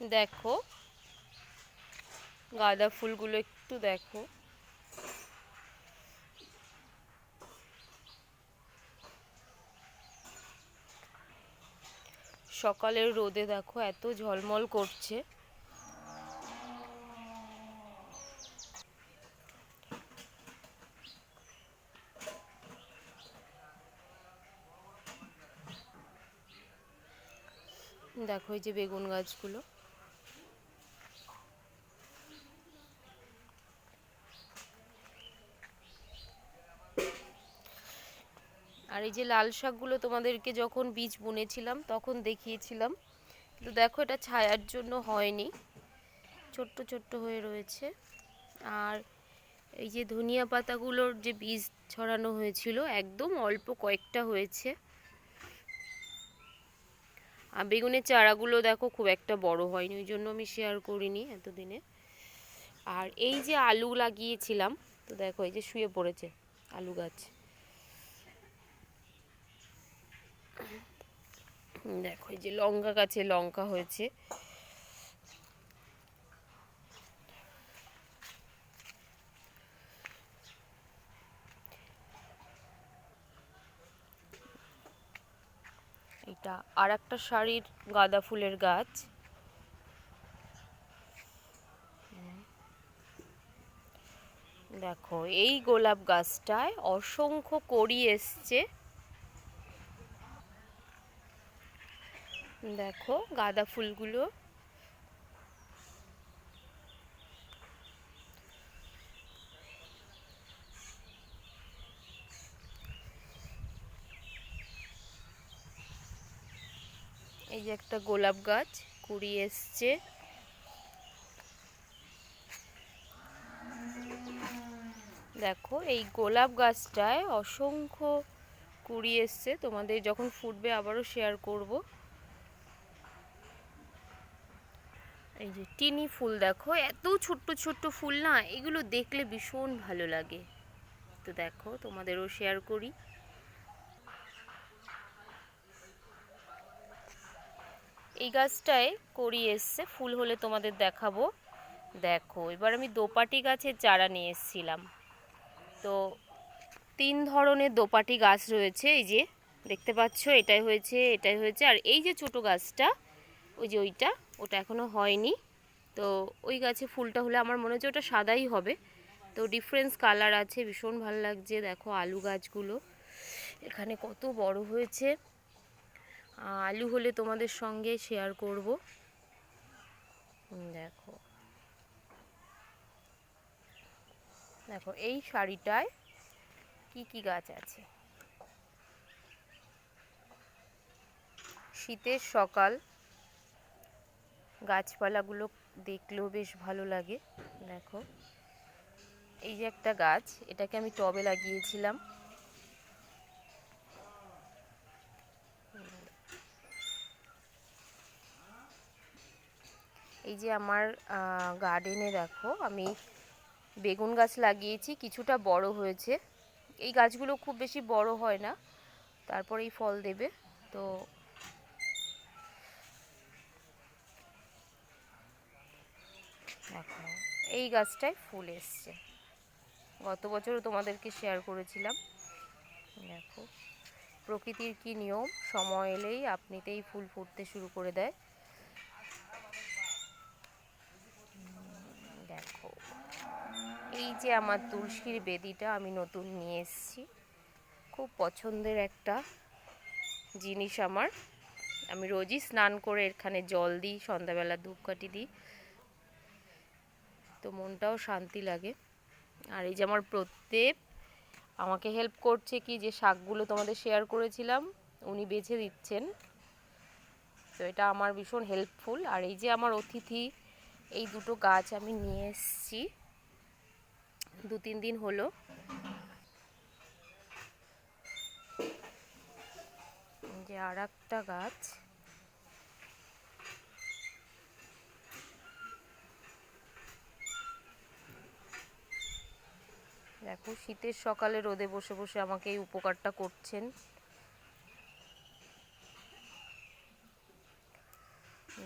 দেখো। গাঁদা ফুলগুলো একটু দেখো। সকালের রোদে দেখো, এত ঝলমল করছে। দেখো এই যে বেগুন গাছগুলো। আর এই যে লাল শাকগুলো তোমাদেরকে যখন বীজ বুনেছিলাম, তখন দেখিয়েছিলাম। কিন্তু দেখো এটা ছায়ার জন্য হয়নি। ছোট্ট ছোট্ট হয়ে রয়েছে। আর এই যে ধনিয়া পাতাগুলোর যে বীজ ছড়ানো হয়েছিল, একদম অল্প কয়েকটা হয়েছে। আর বেগুনের চারাগুলো দেখো খুব একটা বড় হয়নি, ওই জন্য আমি শেয়ার করিনি এতদিনে। আর এই যে আলু লাগিয়েছিলাম, তো দেখো এই যে শুয়ে পড়েছে আলু গাছ। দেখো, এই যে লঙ্কা গাছে লঙ্কা হয়েছে। এটা আর একটা শাড়ির গাঁদা ফুলের গাছ। দেখো, এই গোলাপ গাছটায় অসংখ্য কড়ি এসছে। দেখো, গাঁদা ফুলগুলো। এই যে একটা গোলাপ গাছ, কুড়ি এসছে। দেখো, এই গোলাপ গাছটায় অসংখ্য কুড়ি এসছে। তোমাদের যখন ফুটবে, আবারও শেয়ার করব। এই যে টিনি ফুল দেখো, এত ছোট্ট ছোট্ট ফুল না, এগুলো দেখলে ভীষণ ভালো লাগে। তো দেখো, তোমাদেরও শেয়ার করি। এই গাছটায় করি এসছে, ফুল হলে তোমাদের দেখাবো। দেখো, এবার আমি দোপাটি গাছের চারা নিয়ে এসেছিলাম। তো তিন ধরনের দোপাটি গাছ রয়েছে, এই যে দেখতে পাচ্ছ, এটাই হয়েছে এটাই হয়েছে, আর এই যে ছোট গাছটা ওই যে ওইটা, ওটা এখনও হয়নি। তো ওই গাছে ফুলটা হলে আমার মনে হচ্ছে ওটা সাদাই হবে। তো ডিফারেন্স কালার আছে, ভীষণ ভালো লাগছে। দেখো আলু গাছগুলো, এখানে কত বড় হয়েছে। আলু হলে তোমাদের সঙ্গে শেয়ার করব। দেখো। দেখো, এই শাড়িটায় কি কি গাছ আছে? শীতের সকাল গাছপালাগুলো দেখলেও বেশ ভালো লাগে। দেখো। এই যে একটা গাছ, এটাকে আমি টবে লাগিয়েছিলাম। এই যে আমার গার্ডেনে দেখো, আমি বেগুন গাছ লাগিয়েছি, কিছুটা বড় হয়েছে। এই গাছগুলো খুব বেশি বড় হয় না তারপরেই ফল দেবে। তো দেখো এই গাছটায় ফুল এসছে। গত বছরও তোমাদেরকে শেয়ার করেছিলাম। দেখো, প্রকৃতির কি নিয়ম? সময় এলেই আপনিতেই ফুল ফুটতে শুরু করে দেয়। দেখো, এই যে আমার তুলসীর বেদিটা আমি নতুন নিয়ে এসেছি। খুব পছন্দের একটা জিনিস আমার। আমি রোজই স্নান করে এখানে জল দিই, সন্ধ্যাবেলা ধূপকাঠি দিই। তো মনটাও শান্তি লাগে। আর এই যে আমার প্রত্যেক আমাকে হেল্প করছে কি যে শাকগুলো তোমাদের শেয়ার করেছিলাম, উনি বেছে দিচ্ছেন। তো এটা আমার ভীষণ হেল্পফুল আর এই যে আমার অতিথি, এই দুটো গাছ আমি নিয়ে এসেছি। দু তিন দিন হলো। যে আর একটা গাছ। দেখো, শীতের সকালে রোদে বসে বসে আমাকে এই উপকারটা করছেন।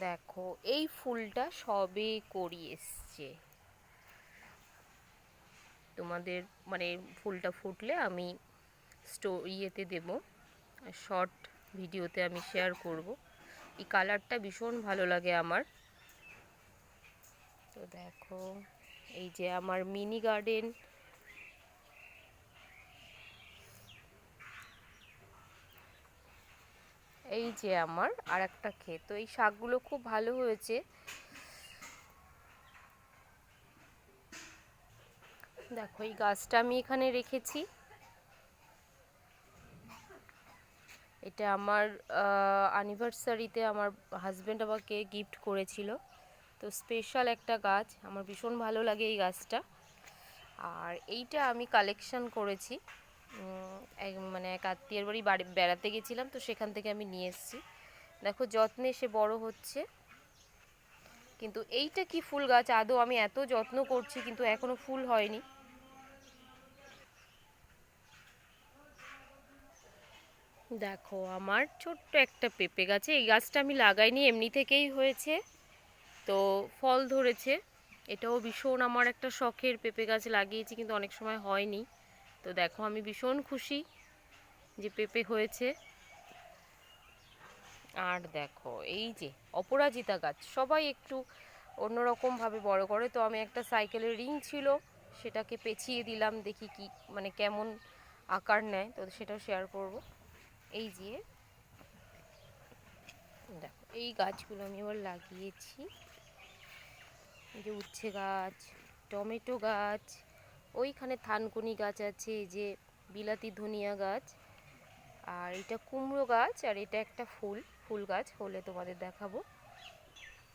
দেখো, এই ফুলটা সবে করি এসছে। তোমাদের মানে ফুলটা ফুটলে আমি স্টো, ইয়েতে দেব, শর্ট ভিডিওতে আমি শেয়ার করব। এই কালারটা ভীষণ ভালো লাগে আমার। তো দেখো, এই যে আমার মিনি গার্ডেন এই যে আমার আর একটা ক্ষেত, তো এই শাকগুলো খুব ভালো হয়েছে। দেখো, এই গাছটা আমি এখানে রেখেছি। এটা আমার অ্যানিভার্সারিতে আমার হাজব্যান্ড আমাকে গিফট করেছিল। তো স্পেশাল একটা গাছ, আমার ভীষণ ভালো লাগে এই গাছটা। আর এইটা আমি কালেকশন করেছি। এক- মানে এক আত্মীয়ের বাড়ি বাড়ি বেড়াতে গেছিলাম, তো সেখান থেকে আমি নিয়ে এসেছি। দেখো যত্নে সে বড় হচ্ছে। কিন্তু এইটা কি ফুল গাছ? আদৌ আমি এত যত্ন করছি, কিন্তু এখনও ফুল হয়নি। দেখো, আমার ছোট্ট একটা পেঁপে গাছে, এই গাছটা আমি লাগাইনি, এমনি থেকেই হয়েছে। তো ফল ধরেছে। এটাও ভীষণ আমার একটা শখের পেঁপে গাছ লাগিয়েছি, কিন্তু অনেক সময় হয়নি। তো দেখো আমি ভীষণ খুশি যে পেঁপে হয়েছে। আর দেখো, এই যে অপরাজিতা গাছ, সবাই একটু অন্যরকমভাবে বড় করে। তো আমি একটা সাইকেলের রিং ছিল, সেটাকে পেঁচিয়ে দিলাম, দেখি কি মানে কেমন আকার নেয়, তো সেটাও শেয়ার করব। এই যে, দেখো, এই গাছগুলো আমি আবার লাগিয়েছি। এই যে উচ্ছে গাছ, টমেটো গাছ ওইখানে থানকুনি গাছ আছে, এই যে বিলাতি ধনিয়া গাছ, আর এটা কুমড়ো গাছ, আর এটা একটা ফুল ফুল গাছ হলে তোমাদের দেখাবো।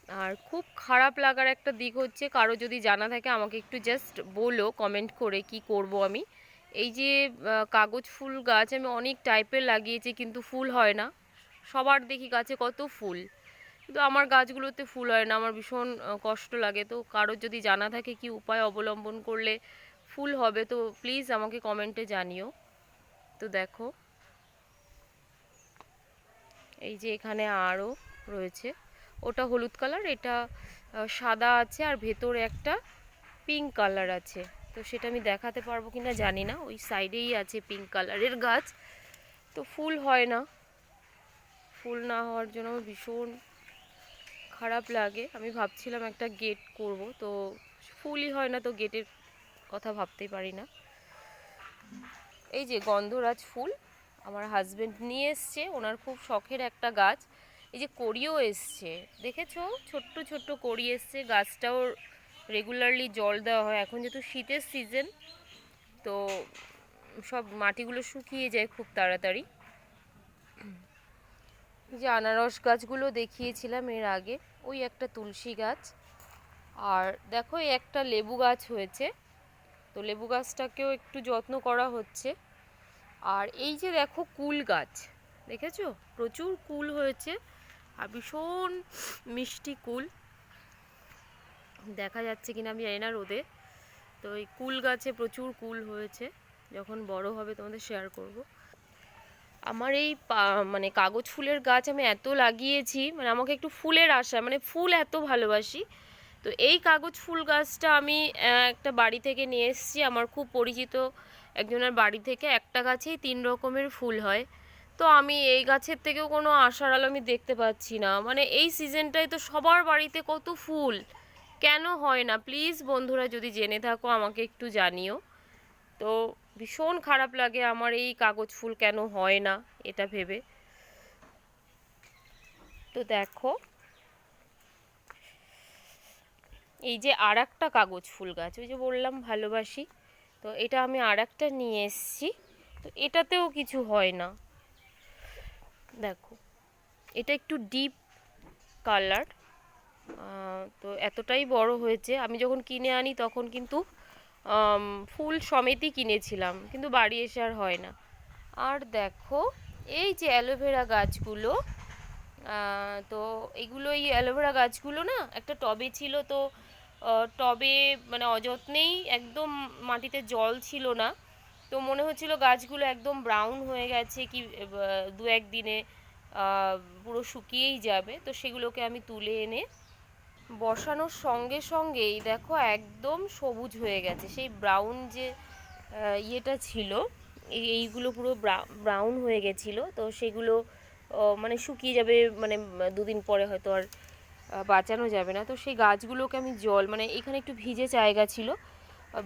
আর খুব খারাপ লাগার একটা দিক হচ্ছে, কারও যদি জানা থাকে আমাকে একটু জাস্ট বলো কমেন্ট করে কি করব আমি। এই যে কাগজ ফুল গাছ, আমি অনেক টাইপের লাগিয়েছি, কিন্তু ফুল হয় না। সবার দেখি গাছে কত ফুল। কিন্তু আমার গাছগুলোতে ফুল হয় না, আমার ভীষণ কষ্ট লাগে। তো কারোর যদি জানা থাকে কি উপায় অবলম্বন করলে ফুল হবে, তো প্লিজ আমাকে কমেন্টে জানিও। তো দেখো, এই যে এখানে আরও রয়েছে। ওটা হলুদ কালার এটা সাদা আছে আর ভেতরে একটা পিঙ্ক কালার আছে। তো সেটা আমি দেখাতে পারব কিনা জানি না, ওই সাইডেই আছে পিঙ্ক কালারের গাছ। তো ফুল হয় না। ফুল না হওয়ার জন্য আমার ভীষণ খারাপ লাগে। আমি ভাবছিলাম একটা গেট করব, তো ফুলই হয় না, তো গেটের কথা ভাবতেই পারি না। এই যে গন্ধরাজ ফুল, আমার হাজবেন্ড নিয়ে এসছে, ওনার খুব শখের একটা গাছ। এই যে কড়িও এসছে, দেখেছ? ছোট্ট ছোট্ট কড়ি এসছে, গাছটাও রেগুলারলি জল দেওয়া হয়। এখন যেহেতু শীতের সিজন তো সব মাটিগুলো শুকিয়ে যায় খুব তাড়াতাড়ি। যে আনারস গাছগুলো দেখিয়েছিলাম এর আগে, ওই একটা তুলসী গাছ। আর দেখো একটা লেবু গাছ হয়েছে। তো লেবু গাছটাকেও একটু যত্ন করা হচ্ছে। আর এই যে দেখো কুল গাছ, দেখেছ? প্রচুর কুল হয়েছে আর ভীষণ মিষ্টি কুল। দেখা যাচ্ছে কিনা আমি জানি রোদে। তো এই কুল গাছে প্রচুর কুল হয়েছে। যখন বড় হবে তোমাদের শেয়ার করব। আমার এই মানে কাগজ ফুলের গাছ আমি এত লাগিয়েছি মানে আমাকে একটু ফুলের আশা মানে ফুল এত ভালোবাসি। তো এই কাগজ ফুল গাছটা আমি একটা বাড়ি থেকে নিয়ে এসেছি। আমার খুব পরিচিত একজনের বাড়ি থেকে একটা গাছেই তিন রকমের ফুল হয়। তো আমি এই গাছের থেকেও কোনো আশার আলো আমি দেখতে পাচ্ছি না। মানে এই সিজনটায় তো সবার বাড়িতে কত ফুল, কেন হয় না? প্লিজ বন্ধুরা যদি জেনে থাকো, আমাকে একটু জানিও। তো ভীষণ খারাপ লাগে আমার এই কাগজ ফুল কেন হয় না, এটা ভেবে। তো দেখো এই যে আর একটা কাগজ ফুল গাছ, ওই যে বললাম ভালোবাসি, তো এটা আমি আর একটা নিয়ে এসেছি, তো এটাতেও কিছু হয় না। দেখো, এটা একটু ডিপ কালার তো এতটাই বড় হয়েছে। আমি যখন কিনে আনি তখন কিন্তু ফুল সমেতই কিনেছিলাম, কিন্তু বাড়ি এসে আর হয় না। আর দেখো, এই যে অ্যালোভেরা গাছগুলো তো এগুলো এই অ্যালোভেরা গাছগুলো না একটা টবে ছিল তো টবে মানে অযত্নেই একদম মাটিতে জল ছিল না। তো মনে হচ্ছিল গাছগুলো একদম ব্রাউন হয়ে গেছে কি দু এক দিনে পুরো শুকিয়েই যাবে। তো সেগুলোকে আমি তুলে এনে বসানোর সঙ্গে সঙ্গেই দেখো একদম সবুজ হয়ে গেছে। সেই ব্রাউন যে ইয়েটা ছিল, এই, এইগুলো পুরো ব্রাউন হয়ে গেছিল। তো সেগুলো মানে শুকিয়ে যাবে মানে দুদিন পরে হয়তো আর বাঁচানো যাবে না। তো সেই গাছগুলোকে আমি জল মানে এখানে একটু ভিজে জায়গা ছিল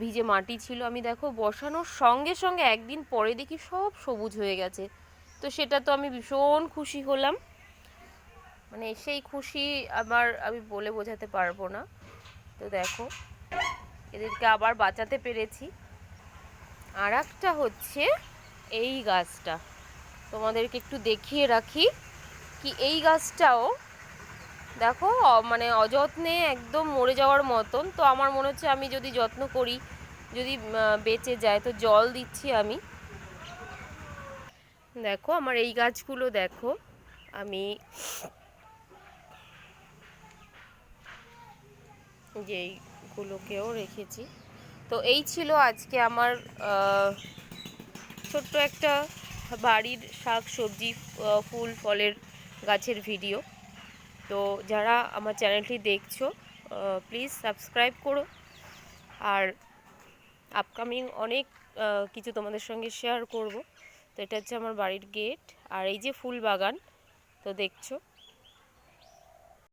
ভিজে মাটি ছিল। আমি দেখো বসানোর সঙ্গে সঙ্গে একদিন পরে দেখি সব সবুজ হয়ে গেছে। তো সেটা তো আমি ভীষণ খুশি হলাম। মানে সেই খুশি আমার, আমি বলে বোঝাতে পারব না। তো দেখো, এদেরকে আবার বাঁচাতে পেরেছি। আর হচ্ছে এই গাছটা। তোমাদেরকে একটু দেখিয়ে রাখি কি এই গাছটাও দেখো মানে অযত্নে একদম মরে যাওয়ার মতন। তো আমার মনে হচ্ছে আমি যদি যত্ন করি, যদি বেঁচে যায়, তো জল দিচ্ছি আমি। দেখো, আমার এই গাছগুলো দেখো, আমি যে এইগুলোকেও রেখেছি। তো এই ছিল আজকে আমার ছোট্ট একটা বাড়ির শাক, সবজি ফুল, ফলের গাছের ভিডিও তো যারা আমার চ্যানেলটি দেখছ প্লিজ সাবস্ক্রাইব করো। আর আপকামিং অনেক কিছু তোমাদের সঙ্গে শেয়ার করব। তো এটা হচ্ছে আমার বাড়ির গেট আর এই যে ফুল বাগান, তো দেখছ।